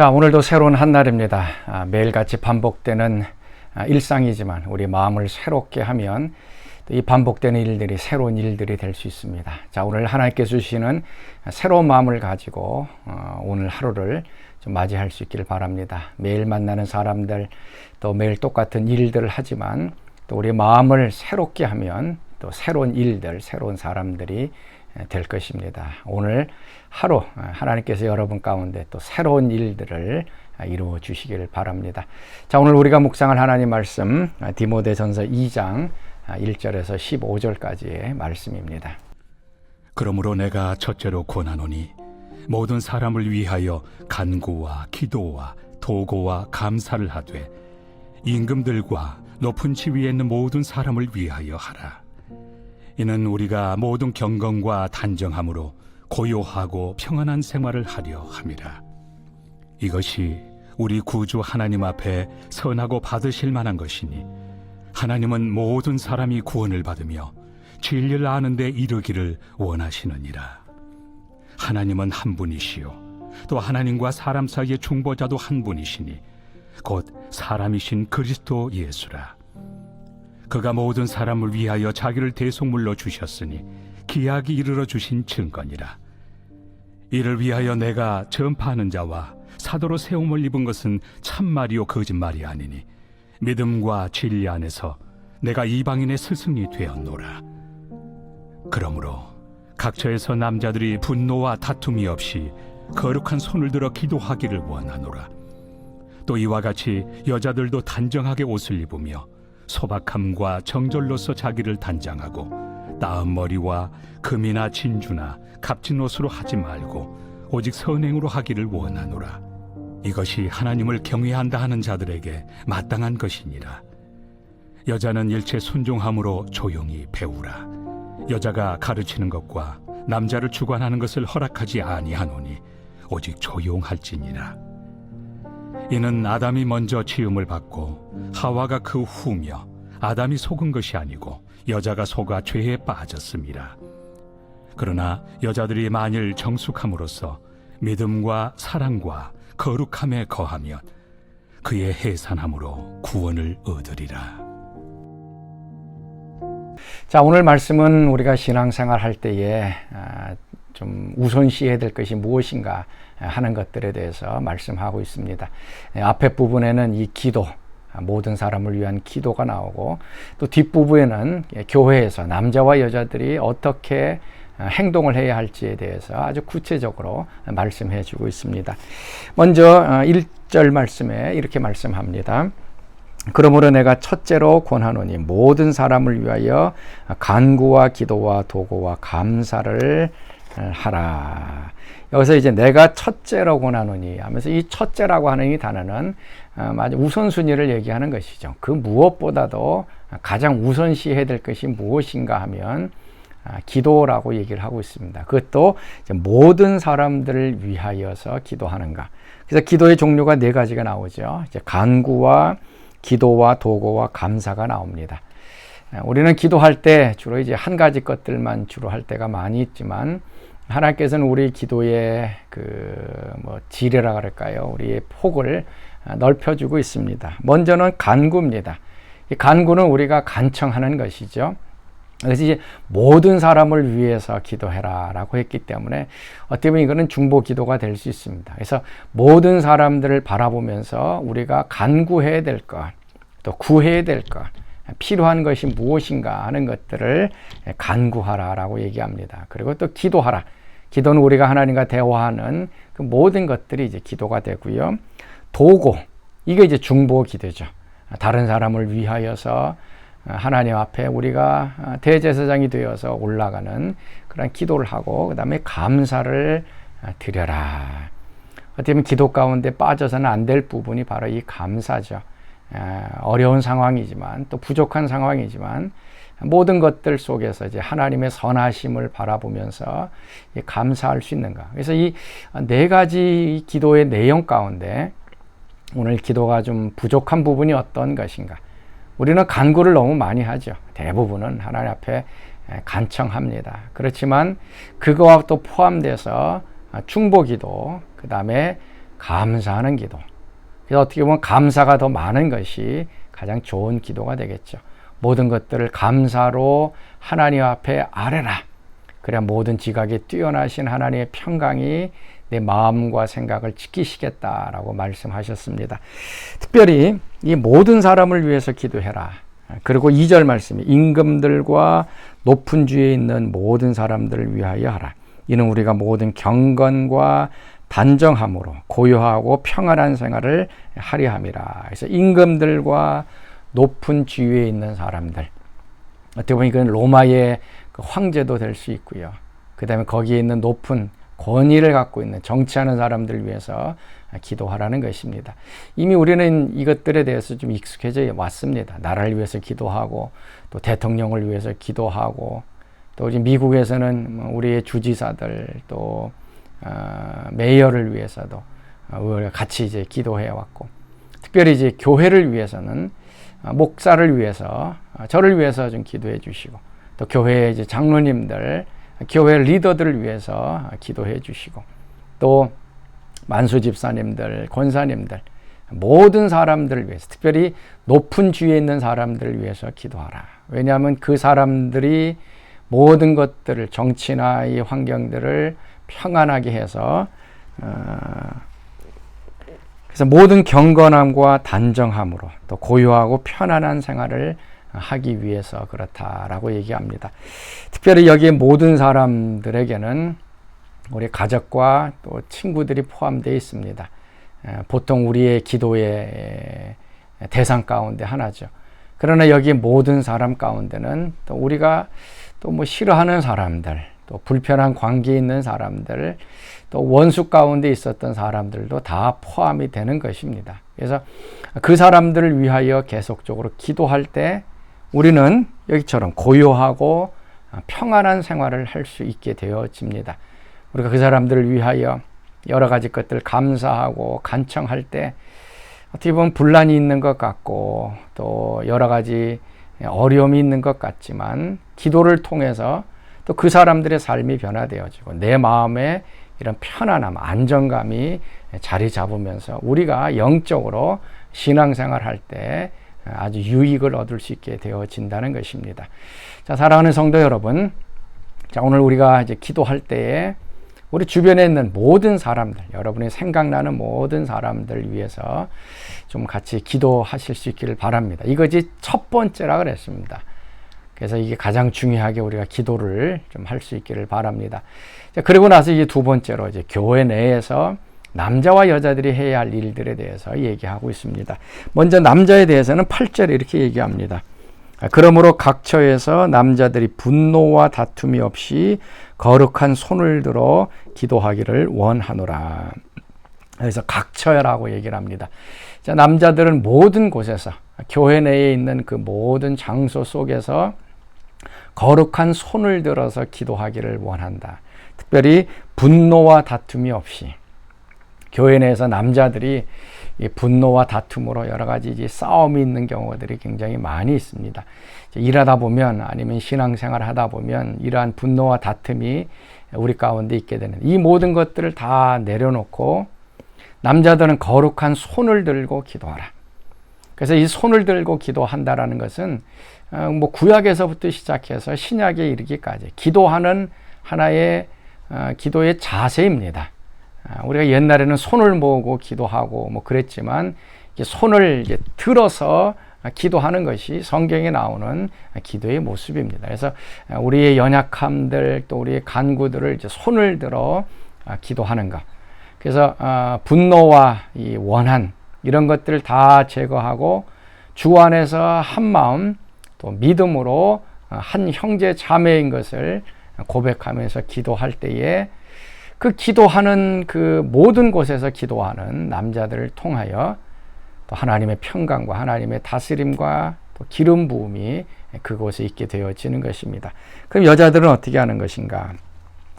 자, 오늘도 새로운 한 날입니다. 아, 매일같이 반복되는 아, 일상이지만 우리 마음을 새롭게 하면 이 반복되는 일들이 새로운 일들이 될 수 있습니다. 자, 오늘 하나님께서 주시는 새로운 마음을 가지고 어, 오늘 하루를 좀 맞이할 수 있기를 바랍니다. 매일 만나는 사람들 또 매일 똑같은 일들을 하지만 또 우리 마음을 새롭게 하면 또 새로운 일들, 새로운 사람들이 될 것입니다. 오늘 하루 하나님께서 여러분 가운데 또 새로운 일들을 이루어 주시기를 바랍니다. 자, 오늘 우리가 묵상할 하나님 말씀 디모데전서 2장 1절에서 15절까지의 말씀입니다. 그러므로 내가 첫째로 권하노니 모든 사람을 위하여 간구와 기도와 도고와 감사를 하되 임금들과 높은 지위에 있는 모든 사람을 위하여 하라. 이는 우리가 모든 경건과 단정함으로 고요하고 평안한 생활을 하려 함이라. 이것이 우리 구주 하나님 앞에 선하고 받으실 만한 것이니 하나님은 모든 사람이 구원을 받으며 진리를 아는데 이르기를 원하시느니라. 하나님은 한 분이시요 또 하나님과 사람 사이의 중보자도 한 분이시니 곧 사람이신 그리스도 예수라. 그가 모든 사람을 위하여 자기를 대속물로 주셨으니 기약이 이르러 주신 증거니라. 이를 위하여 내가 전파하는 자와 사도로 세움을 입은 것은 참말이요 거짓말이 아니니 믿음과 진리 안에서 내가 이방인의 스승이 되었노라. 그러므로 각처에서 남자들이 분노와 다툼이 없이 거룩한 손을 들어 기도하기를 원하노라. 또 이와 같이 여자들도 단정하게 옷을 입으며 소박함과 정절로서 자기를 단장하고 나은 머리와 금이나 진주나 값진 옷으로 하지 말고 오직 선행으로 하기를 원하노라. 이것이 하나님을 경외한다 하는 자들에게 마땅한 것이니라. 여자는 일체 순종함으로 조용히 배우라. 여자가 가르치는 것과 남자를 주관하는 것을 허락하지 아니하노니 오직 조용할지니라. 이는 아담이 먼저 지음을 받고 하와가 그 후며 아담이 속은 것이 아니고 여자가 속아 죄에 빠졌습니다. 그러나 여자들이 만일 정숙함으로써 믿음과 사랑과 거룩함에 거하면 그의 해산함으로 구원을 얻으리라. 자, 오늘 말씀은 우리가 신앙생활 할 때에 아, 좀 우선시해야 될 것이 무엇인가 하는 것들에 대해서 말씀하고 있습니다. 예, 앞에 부분에는 이 기도, 모든 사람을 위한 기도가 나오고 또 뒷부분에는 교회에서 남자와 여자들이 어떻게 행동을 해야 할지에 대해서 아주 구체적으로 말씀해 주고 있습니다. 먼저 1절 말씀에 이렇게 말씀합니다. 그러므로 내가 첫째로 권하노니 모든 사람을 위하여 간구와 기도와 도고와 감사를 하라. 여기서 이제 내가 첫째로 권하노니 하면서 이 첫째라고 하는 이 단어는 우선순위를 얘기하는 것이죠. 그 무엇보다도 가장 우선시해야 될 것이 무엇인가 하면 기도라고 얘기를 하고 있습니다. 그것도 모든 사람들을 위하여서 기도하는가. 그래서 기도의 종류가 네 가지가 나오죠. 이제 간구와 기도와 도고와 감사가 나옵니다. 우리는 기도할 때 주로 이제 한 가지 것들만 주로 할 때가 많이 있지만 하나님께서는 우리 기도의 그 뭐 지뢰라 그럴까요? 우리의 폭을 넓혀주고 있습니다. 먼저는 간구입니다. 이 간구는 우리가 간청하는 것이죠. 그래서 이제 모든 사람을 위해서 기도해라 라고 했기 때문에 어떻게 보면 이거는 중보 기도가 될 수 있습니다. 그래서 모든 사람들을 바라보면서 우리가 간구해야 될 것, 또 구해야 될 것, 필요한 것이 무엇인가 하는 것들을 간구하라 라고 얘기합니다. 그리고 또 기도하라. 기도는 우리가 하나님과 대화하는 그 모든 것들이 이제 기도가 되고요. 도고 이게 이제 중보 기도죠. 다른 사람을 위하여서 하나님 앞에 우리가 대제사장이 되어서 올라가는 그런 기도를 하고 그 다음에 감사를 드려라. 어떻게 보면 기도 가운데 빠져서는 안 될 부분이 바로 이 감사죠. 어려운 상황이지만 또 부족한 상황이지만 모든 것들 속에서 이제 하나님의 선하심을 바라보면서 감사할 수 있는가. 그래서 이 네 가지 기도의 내용 가운데 오늘 기도가 좀 부족한 부분이 어떤 것인가. 우리는 간구를 너무 많이 하죠. 대부분은 하나님 앞에 간청합니다. 그렇지만 그거와 또 포함돼서 충복기도, 그 다음에 감사하는 기도. 그래서 어떻게 보면 감사가 더 많은 것이 가장 좋은 기도가 되겠죠. 모든 것들을 감사로 하나님 앞에 아뢰라. 그래야 모든 지각에 뛰어나신 하나님의 평강이 내 마음과 생각을 지키시겠다라고 말씀하셨습니다. 특별히 이 모든 사람을 위해서 기도해라. 그리고 2절 말씀이 임금들과 높은 주에 있는 모든 사람들을 위하여 하라. 이는 우리가 모든 경건과 단정함으로 고요하고 평안한 생활을 하려 함이라. 그래서 임금들과 높은 지위에 있는 사람들. 어떻게 보면 이건 로마의 그 황제도 될 수 있고요. 그 다음에 거기에 있는 높은 권위를 갖고 있는 정치하는 사람들 위해서 기도하라는 것입니다. 이미 우리는 이것들에 대해서 좀 익숙해져 왔습니다. 나라를 위해서 기도하고 또 대통령을 위해서 기도하고 또 우리 미국에서는 뭐 우리의 주지사들 또 어, 메이어를 위해서도 우리가 같이 이제 기도해 왔고 특별히 이제 교회를 위해서는 어, 목사를 위해서 어, 저를 위해서 좀 기도해 주시고 또 교회 이제 장로님들 교회 리더들을 위해서 기도해 주시고 또 만수 집사님들 권사님들 모든 사람들을 위해서 특별히 높은 주위에 있는 사람들을 위해서 기도하라. 왜냐하면 그 사람들이 모든 것들을 정치나 이 환경들을 평안하게 해서 어, 그래서 모든 경건함과 단정함으로 또 고요하고 편안한 생활을 하기 위해서 그렇다라고 얘기합니다. 특별히 여기 모든 사람들에게는 우리 가족과 또 친구들이 포함되어 있습니다. 보통 우리의 기도의 대상 가운데 하나죠. 그러나 여기 모든 사람 가운데는 또 우리가 또 뭐 싫어하는 사람들, 또 불편한 관계에 있는 사람들, 또 원수 가운데 있었던 사람들도 다 포함이 되는 것입니다. 그래서 그 사람들을 위하여 계속적으로 기도할 때 우리는 여기처럼 고요하고 평안한 생활을 할 수 있게 되어집니다. 우리가 그 사람들을 위하여 여러 가지 것들 감사하고 간청할 때 어떻게 보면 분란이 있는 것 같고 또 여러 가지 어려움이 있는 것 같지만 기도를 통해서 또 그 사람들의 삶이 변화되어지고 내 마음에 이런 편안함, 안정감이 자리 잡으면서 우리가 영적으로 신앙생활 할 때 아주 유익을 얻을 수 있게 되어진다는 것입니다. 자, 사랑하는 성도 여러분. 자, 오늘 우리가 이제 기도할 때에 우리 주변에 있는 모든 사람들, 여러분이 생각나는 모든 사람들 위해서 좀 같이 기도하실 수 있기를 바랍니다. 이것이 첫 번째라 그랬습니다. 그래서 이게 가장 중요하게 우리가 기도를 좀 할 수 있기를 바랍니다. 자, 그리고 나서 이제 두 번째로 이제 교회 내에서 남자와 여자들이 해야 할 일들에 대해서 얘기하고 있습니다. 먼저 남자에 대해서는 8절에 이렇게 얘기합니다. 그러므로 각 처에서 남자들이 분노와 다툼이 없이 거룩한 손을 들어 기도하기를 원하노라. 그래서 각 처라고 얘기를 합니다. 자, 남자들은 모든 곳에서 교회 내에 있는 그 모든 장소 속에서 거룩한 손을 들어서 기도하기를 원한다. 특별히 분노와 다툼이 없이 교회 내에서 남자들이 분노와 다툼으로 여러 가지 싸움이 있는 경우들이 굉장히 많이 있습니다. 일하다 보면 아니면 신앙생활 하다 보면 이러한 분노와 다툼이 우리 가운데 있게 되는 이 모든 것들을 다 내려놓고 남자들은 거룩한 손을 들고 기도하라. 그래서 이 손을 들고 기도한다라는 것은 어, 뭐 구약에서부터 시작해서 신약에 이르기까지 기도하는 하나의 어, 기도의 자세입니다. 아, 우리가 옛날에는 손을 모으고 기도하고 뭐 그랬지만 손을 들어서 기도하는 것이 성경에 나오는 기도의 모습입니다. 그래서 우리의 연약함들 또 우리의 간구들을 손을 들어 기도하는 것. 그래서 어, 분노와 이 원한 이런 것들을 다 제거하고 주 안에서 한 마음 또 믿음으로 한 형제 자매인 것을 고백하면서 기도할 때에 그 기도하는 그 모든 곳에서 기도하는 남자들을 통하여 또 하나님의 평강과 하나님의 다스림과 또 기름 부음이 그곳에 있게 되어지는 것입니다. 그럼 여자들은 어떻게 하는 것인가?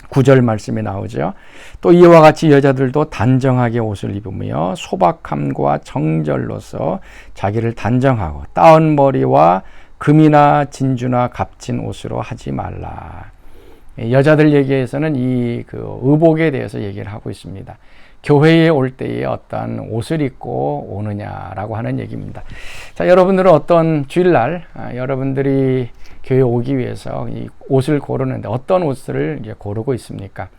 구절 말씀에 나오죠. 또 이와 같이 여자들도 단정하게 옷을 입으며 소박함과 정절로서 자기를 단정하고 따은 머리와 금이나 진주나 값진 옷으로 하지 말라. 여자들 얘기에서는 이 그 의복에 대해서 얘기를 하고 있습니다. 교회에 올 때에 어떤 옷을 입고 오느냐라고 하는 얘기입니다. 자, 여러분들은 어떤 주일날 아, 여러분들이 교회 오기 위해서 이 옷을 고르는데 어떤 옷을 이제 고르고 있습니까?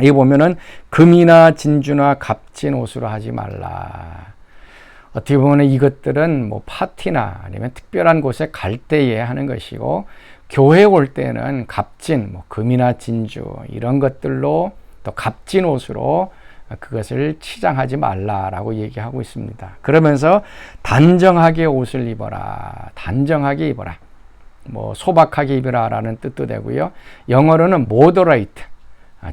여기 보면은 금이나 진주나 값진 옷으로 하지 말라. 어떻게 보면 이것들은 뭐 파티나 아니면 특별한 곳에 갈 때에 하는 것이고 교회 올 때는 값진 뭐 금이나 진주 이런 것들로 또 값진 옷으로 그것을 치장하지 말라라고 얘기하고 있습니다. 그러면서 단정하게 옷을 입어라. 단정하게 입어라. 뭐 소박하게 입으라라는 뜻도 되고요. 영어로는 moderate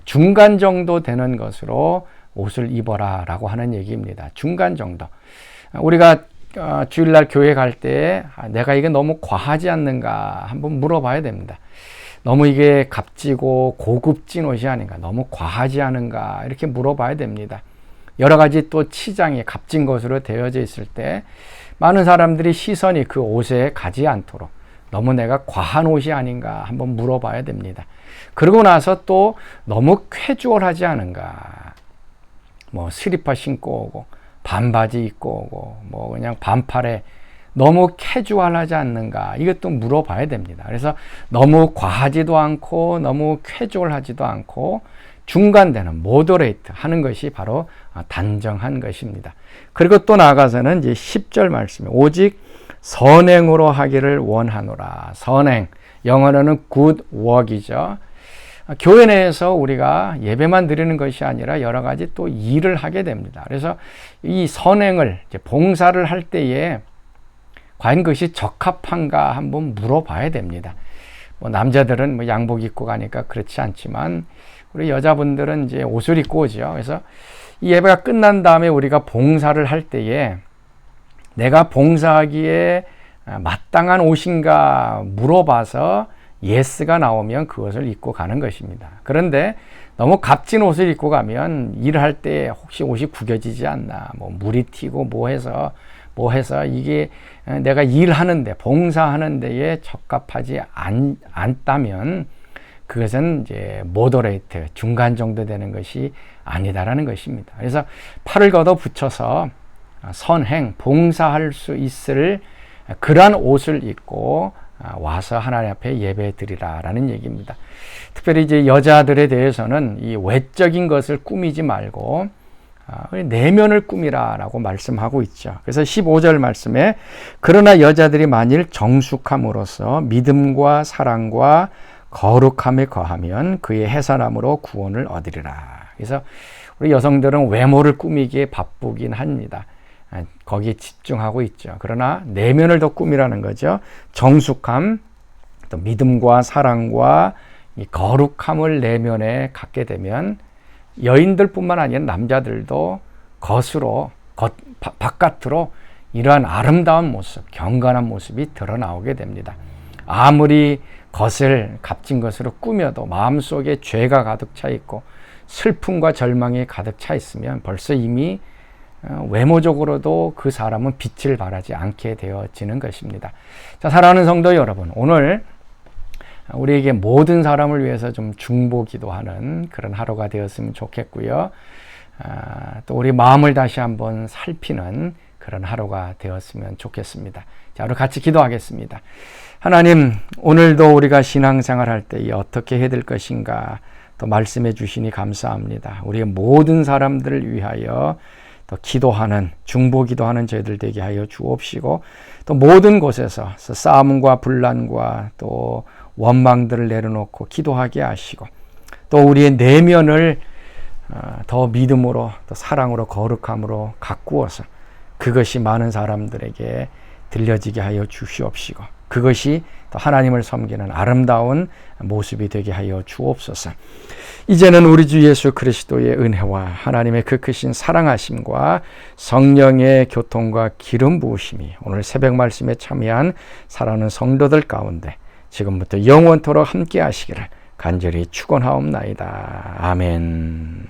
중간 정도 되는 것으로 옷을 입어라라고 하는 얘기입니다. 중간 정도. 우리가 어, 주일날 교회 갈 때 아, 내가 이게 너무 과하지 않는가 한번 물어봐야 됩니다. 너무 이게 값지고 고급진 옷이 아닌가, 너무 과하지 않은가 이렇게 물어봐야 됩니다. 여러 가지 또 치장이 값진 것으로 되어져 있을 때 많은 사람들이 시선이 그 옷에 가지 않도록 너무 내가 과한 옷이 아닌가 한번 물어봐야 됩니다. 그러고 나서 또 너무 캐주얼하지 않은가. 뭐 슬리퍼 신고 오고 반바지 입고 오고 뭐 그냥 반팔에 너무 캐주얼하지 않는가 이것도 물어봐야 됩니다. 그래서 너무 과하지도 않고 너무 캐주얼하지도 않고 중간되는 모더레이트 하는 것이 바로 단정한 것입니다. 그리고 또 나아가서는 이제 10절 말씀에 오직 선행으로 하기를 원하노라. 선행 영어로는 good work이죠. 교회 내에서 우리가 예배만 드리는 것이 아니라 여러 가지 또 일을 하게 됩니다. 그래서 이 선행을 봉사를 할 때에 과연 그것이 적합한가 한번 물어봐야 됩니다. 뭐 남자들은 뭐 양복 입고 가니까 그렇지 않지만 우리 여자분들은 이제 옷을 입고 오죠. 그래서 이 예배가 끝난 다음에 우리가 봉사를 할 때에 내가 봉사하기에 마땅한 옷인가 물어봐서 예스가 나오면 그것을 입고 가는 것입니다. 그런데 너무 값진 옷을 입고 가면 일할 때 혹시 옷이 구겨지지 않나, 뭐 물이 튀고 뭐 해서 뭐 해서 이게 내가 일하는데 봉사하는 데에 적합하지 않, 않다면 그것은 이제 모더레이트 중간 정도 되는 것이 아니다라는 것입니다. 그래서 팔을 걷어 붙여서 선행 봉사할 수 있을 그러한 옷을 입고 와서 하나님 앞에 예배 드리라라는 얘기입니다. 특별히 이제 여자들에 대해서는 이 외적인 것을 꾸미지 말고 내면을 꾸미라라고 말씀하고 있죠. 그래서 15절 말씀에 그러나 여자들이 만일 정숙함으로써 믿음과 사랑과 거룩함에 거하면 그의 해산함으로 구원을 얻으리라. 그래서 우리 여성들은 외모를 꾸미기에 바쁘긴 합니다. 거기에 집중하고 있죠. 그러나 내면을 더 꾸미라는 거죠. 정숙함, 또 믿음과 사랑과 이 거룩함을 내면에 갖게 되면 여인들뿐만 아니라 남자들도 겉으로 겉, 바, 바깥으로 이러한 아름다운 모습, 경건한 모습이 드러나오게 됩니다. 아무리 겉을 값진 것으로 꾸며도 마음속에 죄가 가득 차 있고 슬픔과 절망이 가득 차 있으면 벌써 이미 어, 외모적으로도 그 사람은 빛을 발하지 않게 되어지는 것입니다. 자, 사랑하는 성도 여러분, 오늘 우리에게 모든 사람을 위해서 좀 중보 기도하는 그런 하루가 되었으면 좋겠고요. 아, 또 우리 마음을 다시 한번 살피는 그런 하루가 되었으면 좋겠습니다. 자, 우리 같이 기도하겠습니다. 하나님, 오늘도 우리가 신앙생활 할 때 어떻게 해야 될 것인가 또 말씀해 주시니 감사합니다. 우리의 모든 사람들을 위하여 또 기도하는 중보 기도하는 저희들 되게 하여 주옵시고 또 모든 곳에서 싸움과 분란과 또 원망들을 내려놓고 기도하게 하시고 또 우리의 내면을 어, 더 믿음으로 또 사랑으로 거룩함으로 가꾸어서 그것이 많은 사람들에게 들려지게 하여 주시옵시고 그것이 또 하나님을 섬기는 아름다운 모습이 되게 하여 주옵소서. 이제는 우리 주 예수 그리스도의 은혜와 하나님의 그 크신 사랑하심과 성령의 교통과 기름 부으심이 오늘 새벽 말씀에 참여한 사랑하는 성도들 가운데 지금부터 영원토록 함께 하시기를 간절히 축원하옵나이다. 아멘.